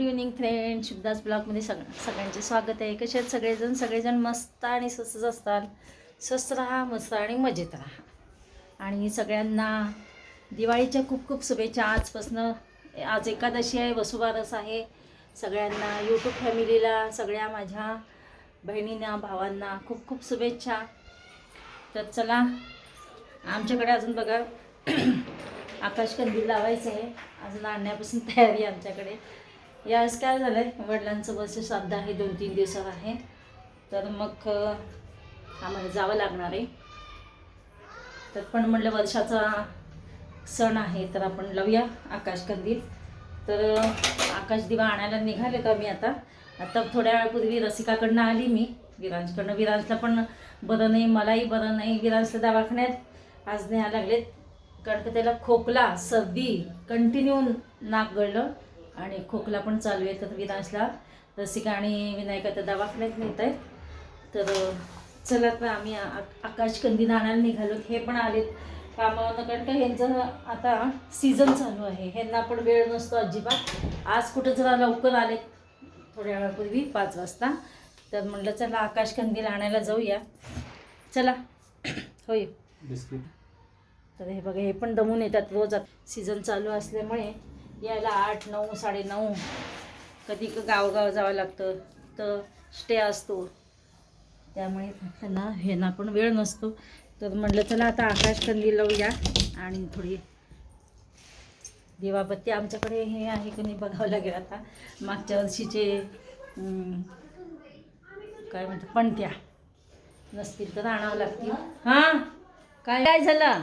Good evening friend Shivdas ब्लॉगमध्ये सग सगळ्यांचे स्वागत आहे. कसे आहेत सगळेजण? सगळेजण मस्त आणि स्वस्तच असतात. स्वस्त राहा मस्त आणि मजेत राहा. आणि सगळ्यांना दिवाळीच्या खूप खूप शुभेच्छा. आजपासनं आज एकादशी आहे वसुबारस आहे. सगळ्यांना यूट्यूब फॅमिलीला सगळ्या माझ्या बहिणींना भावांना खूप खूप शुभेच्छा. तर चला आमच्याकडे अजून बघा आकाश कंदील लावायचं आहे. अजून आणण्यापासून तयारी आमच्याकडे. यावेळेस काय झालं आहे वडिलांचं बस श्राद्ध आहे दोन तीन दिवसावर आहे. तर मग आम्हाला जावं लागणार आहे. तर पण म्हटलं वर्षाचा सण आहे तर आपण लावूया आकाश कंदील. तर आकाश दिवा आणायला निघाले का मी आता? आता थोड्या वेळापूर्वी रसिकाकडनं आली मी. विरांजकडनं विरांजला पण बरं नाही मलाही बरं नाही. विरांजला दवाखान्यात आज न्यायला लागलेत. कारण का त्याला खोकला सर्दी कंटिन्यू नाक गळलं. आणि खोकला पण चालू आहे. तर विनाशला रसिका आणि विनायका त्या दवाखान्यात नेत आहेत. तर चला तर आम्ही आकाश कंदील आणायला निघालो. हे पण आलेत कामावरनं कारण का ह्यांचं आता सीझन चालू आहे. ह्यांना पण वेळ नसतो अजिबात. आज कुठं जरा लवकर आलेत थोड्या वेळापूर्वी पाच वाजता. तर म्हटलं चला आकाश कंदील आणायला जाऊया. चला. होय. बिस्किट. तर हे बघा हे पण दमून येतात रोज. सीझन चालू असल्यामुळे यायला आठ नऊ साडेनऊ कधी क- गावगाव जावं लागतं तर स्टे असतो. त्यामुळे त्यांना ह्यांना पण वेळ नसतो. तर म्हटलं चला आता आकाश कंदी लावूया आणि थोडी दिवाबत्ती आमच्याकडे हे आहे की नाही बघावं लागेल आता. मागच्या वर्षीचे काय म्हणतात पणत्या. नसतील तर आणावं लागतील. हां? काय काय झालं?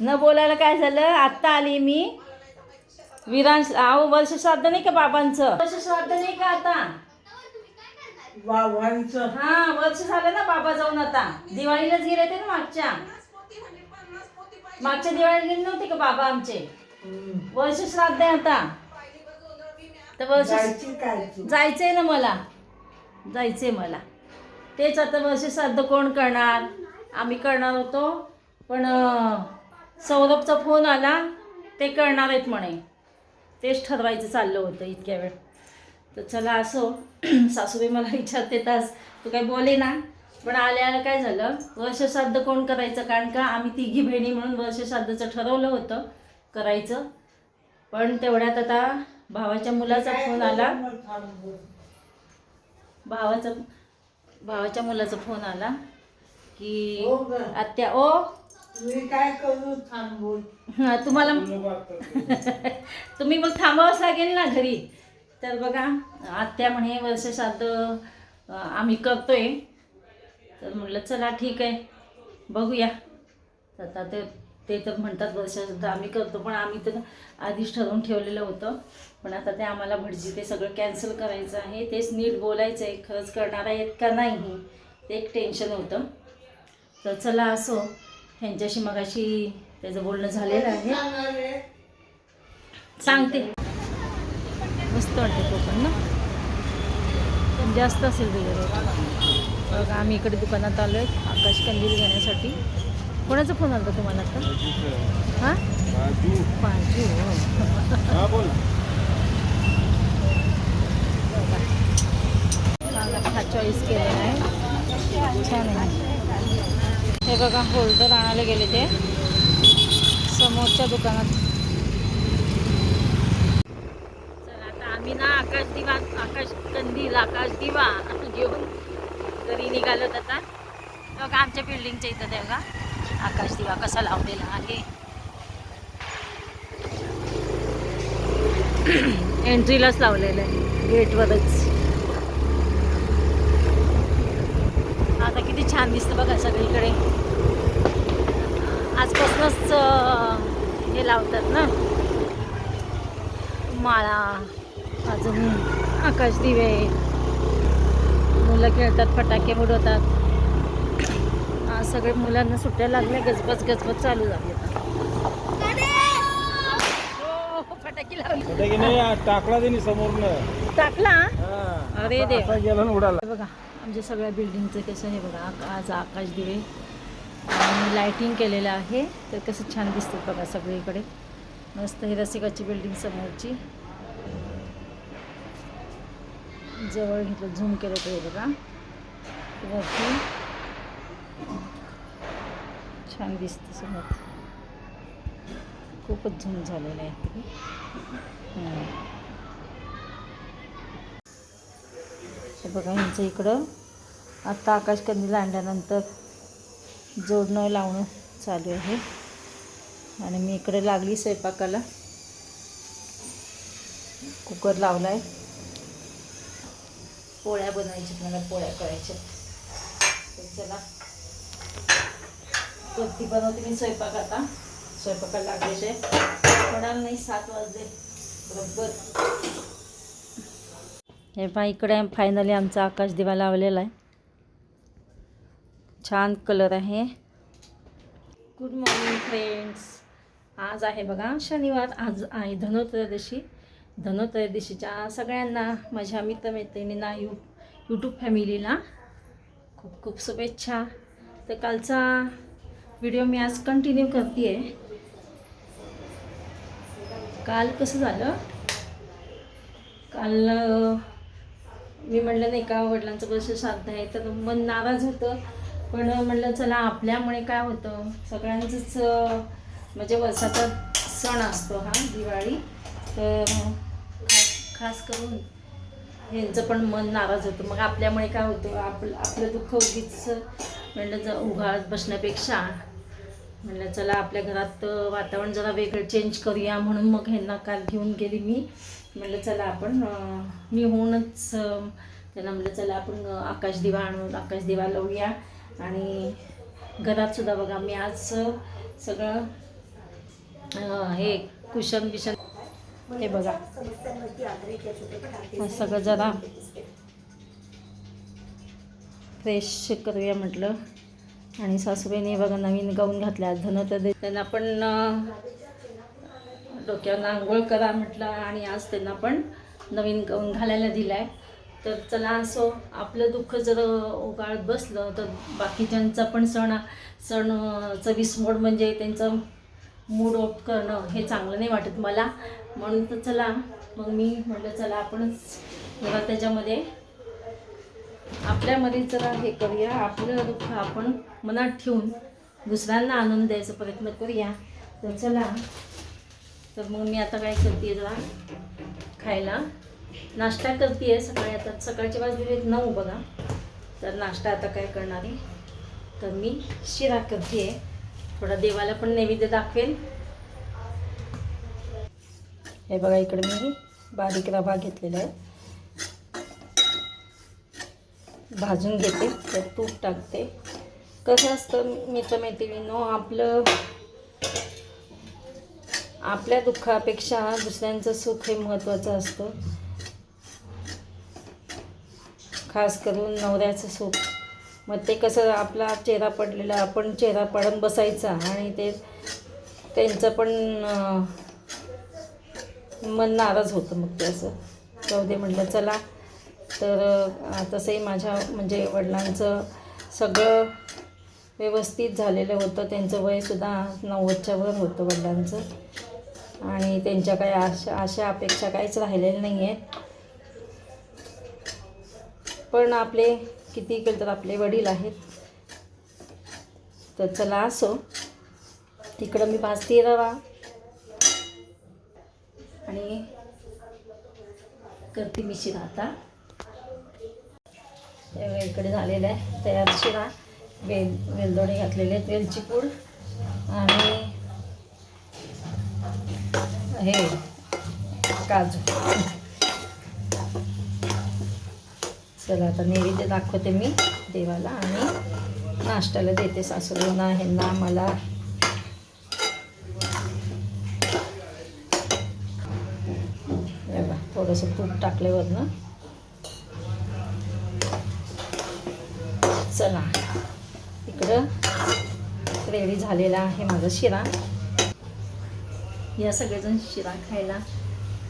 न बोलायला काय झालं? आत्ता आली मी. विरांश अहो वर्ष श्राद्ध नाही का बाबांचं? वर्ष श्राद्ध नाही का आता? वावांचं हा वर्ष झालं ना बाबा जाऊन आता. दिवाळीलाच गेले ते ना मागच्या. मागच्या दिवाळीला गेले नव्हते का बाबा आमचे? वर्ष श्राद्ध आहे आता. तर वर्ष जायचंय ना मला. जायचंय मला. तेच आता वर्ष श्राद्ध कोण करणार? आम्ही करणार होतो. पण सौरभचा फोन आला. ते करणार आहेत म्हणे. तेच ठरवायचं चाललं होतं इतक्या वेळ. तर चला असो सासूबाई मला विचारते तास तू काय बोले ना. पण आल्या आल्या काय झालं वर्षश्राद्ध कोण करायचं? कारण का आम्ही तिघी बहिणी म्हणून वर्षश्राद्धचं ठरवलं होतं करायचं. पण तेवढ्यात आता भावाच्या मुलाचा फोन आला. भावाचा भावाच्या मुलाचा फोन आला की हो. आत्या ओ मी काय करू थांबून? हा, तुम्हाला तुम्ही मग थांबावंच लागेल ना घरी. तर बघा आत्या म्हणे वर्षश्राद्ध अं, आम्ही करतोय. तर म्हटलं चला ठीक आहे. बघूया. तर आता ते ते तर म्हणतात वर्षश्राद्ध आम्ही करतो पण आम्ही तर आधीच ठरवून ठेवलेलं होतं. पण आता ते आम्हाला भटजी ते सगळं कॅन्सल करायचं आहे. तेच नीट बोलायचं आहे खरंच करणार आहेत का नाही ते एक टेन्शन होतं. तर चला असो. ह्यांच्याशी मगाशी त्याचं बोलणं झालेलं आहे. सांगते. मस्त वाटते कोकण ना. पण जास्त असेल त्याच्यावर बघा आम्ही इकडे दुकानात आलो आहे आकाश कंदील घेण्यासाठी. कोणाचा फोन आला होता तुम्हाला आता? हां? पाजू हा. बोल. चांगला हा चॉईस केलेला आहे. छान आहे. हे बघा होल्डर आणायला गेले ते. समोरच्या दुकानात. चला आता आम्ही ना आकाश दिवा आकाश कंदील आकाश दिवा घेऊन घरी निघालोत आता. बघा आमच्या बिल्डिंगच्या इथं ते बघा. आकाश दिवा कसा लावलेला आहे. एंट्रीलाच लावलेलं आहे गेटवरच. आता किती छान दिसतं बघा. आजपासूनच हे लावतात ना. माळा अजून आकाश दिवे. मुलं खेळतात फटाके उडवतात सगळे मुलांना सुट्ट्या लागल्या गजबज गजबज चालू झाली हो, फटाके लावले. की नाही टाकला. अरे हे बघा आमच्या सगळ्या बिल्डिंगचं कसं हे बघा आज आकाश दिवे. आणि लायटिंग केलेलं आहे. तर कसं छान दिसतं बघा सगळीकडे. मस्त हे रसिकाची बिल्डिंग समोरची. जवळ घेतलं झूम केलं तर बघा. वरती. छान दिसतं समोर. खूपच झूम झालेलं आहे बघा यांचं इकडं. आत्ता आकाशकंदील आणल्यानंतर जोडणं लावणं चालू आहे. आणि मी इकडे लागली स्वयंपाकाला. कुकर लावला आहे पोळ्या बनवायच्यात मला पोळ्या करायच्या तर चला. कधी बनवते मी स्वयंपाक आता. स्वयंपाकाला लागल्याचे होणार नाही सात वाजले. बरोबर. हे पहा इकडे फायनली आमचा आकाश दिवा लावलेला आहे. छान कलर आहे. गुड मॉर्निंग फ्रेंड्स आज आहे बघा शनिवार. आज आहे धनोत्रयोदशी. धनोत्रयोदशीच्या सगळ्यांना माझ्या मित्रमैत्रिणींना यू यूट्यूब फॅमिलीला खूप खूप शुभेच्छा. तर कालचा व्हिडिओ मी आज कंटिन्यू करते आहे काल कसं झालं? काल मी म्हटलं नाही का वडिलांचं कसं साधं आहे तर मन नाराज होतं. पण म्हटलं चला आपल्यामुळे काय होतं? सगळ्यांचंच म्हणजे वर्षाचा सण असतो हा दिवाळी. तर खास खास करून ह्यांचं पण मन नाराज होतं. मग आपल्यामुळे काय होतं? आपलं आपलं दुःख उगीच म्हणलं जर उघाळत बसण्यापेक्षा म्हणलं चला आपल्या घरात वातावरण जरा वेगळं चेंज करूया म्हणून मग ह्यांना काल घेऊन गेली मी. म्हटलं चला आपण मी होऊनच त्यांना म्हटलं चला आपण आकाशदिवा आणून आकाशदिवा लावूया. आणि घरात सुद्धा बघा मी आज सगळं हे कुशन बिशन हे बघा. सगळं जरा फ्रेश करूया म्हटलं. आणि सासूबाईने बघा नवीन गाऊन घातल्या धनोत्रय त्यांना पण डोक्यावर आंघोळ करा म्हटलं. आणि आज त्यांना पण नवीन गाऊन घालायला दिला आहे तर चला असो आपलं दुःख जर उगाळत बसलं तर बाकीच्यांचा पण सण सण चवीस विस्मोड म्हणजे त्यांचं मूड ऑफ करणं हे चांगलं नाही वाटत मला. म्हणून तर चला मग मी म्हटलं चला आपणच जरा त्याच्यामध्ये. आपल्यामध्ये जरा हे करूया आपलं दुःख आपण मनात ठेवून दुसऱ्यांना आनंद द्यायचा प्रयत्न करूया. तर चला तर मग मी आता काय करते जरा खायला. नाश्ता करते आहे सकाळी. आता सकाळचे वाजलेले नऊ बघा. तर नाश्ता आता काय करणार आहे? तर मी शिरा करते आहे थोडा देवाला पण नैवेद्य दाखवेल हे बघा इकडे मी बारीक रवा घेतलेला आहे. भाजून घेते. त्यात तूप टाकते. कसं असतं मित्र मैत्रिणीनो आपलं आपल्या दुःखापेक्षा दुसऱ्यांचं सुख हे महत्त्वाचं असतं. खास करून नवऱ्याचं सुख. मग ते कसं आपला चेहरा पडलेला आपण चेहरा पडून बसायचा आणि ते त्यांचं पण मन नाराज होतं मग ते असं. जाऊ दे म्हटलं चला. तर तसंही माझ्या म्हणजे वडिलांचं सगळं व्यवस्थित झालेलं होतं. त्यांचं वयसुद्धा नव्वदच्या वर होतं वडिलांचं. आणि त्यांच्या काही आशा आशा अपेक्षा काहीच राहिलेल्या नाही आहेत पण आपले किती केलं तर आपले वडील आहेत. तर चला असो. तिकडं मी भाजते रवा. आणि करते मी शिरा आता. हे इकडे झालेलं आहे. तयार शिरा. वेल वेलदोडे घातलेले आहेत वेलची पूड. आणि हे काजू. चला आता नैवेद्य दाखवते मी देवाला आणि नाश्त्याला देते सासूबाईंना ह्यांना मला थोडंसं तूप टाकल्यावरनं. चला इकडं रेडी झालेला आहे माझा शिरा. या सगळेजण शिरा खायला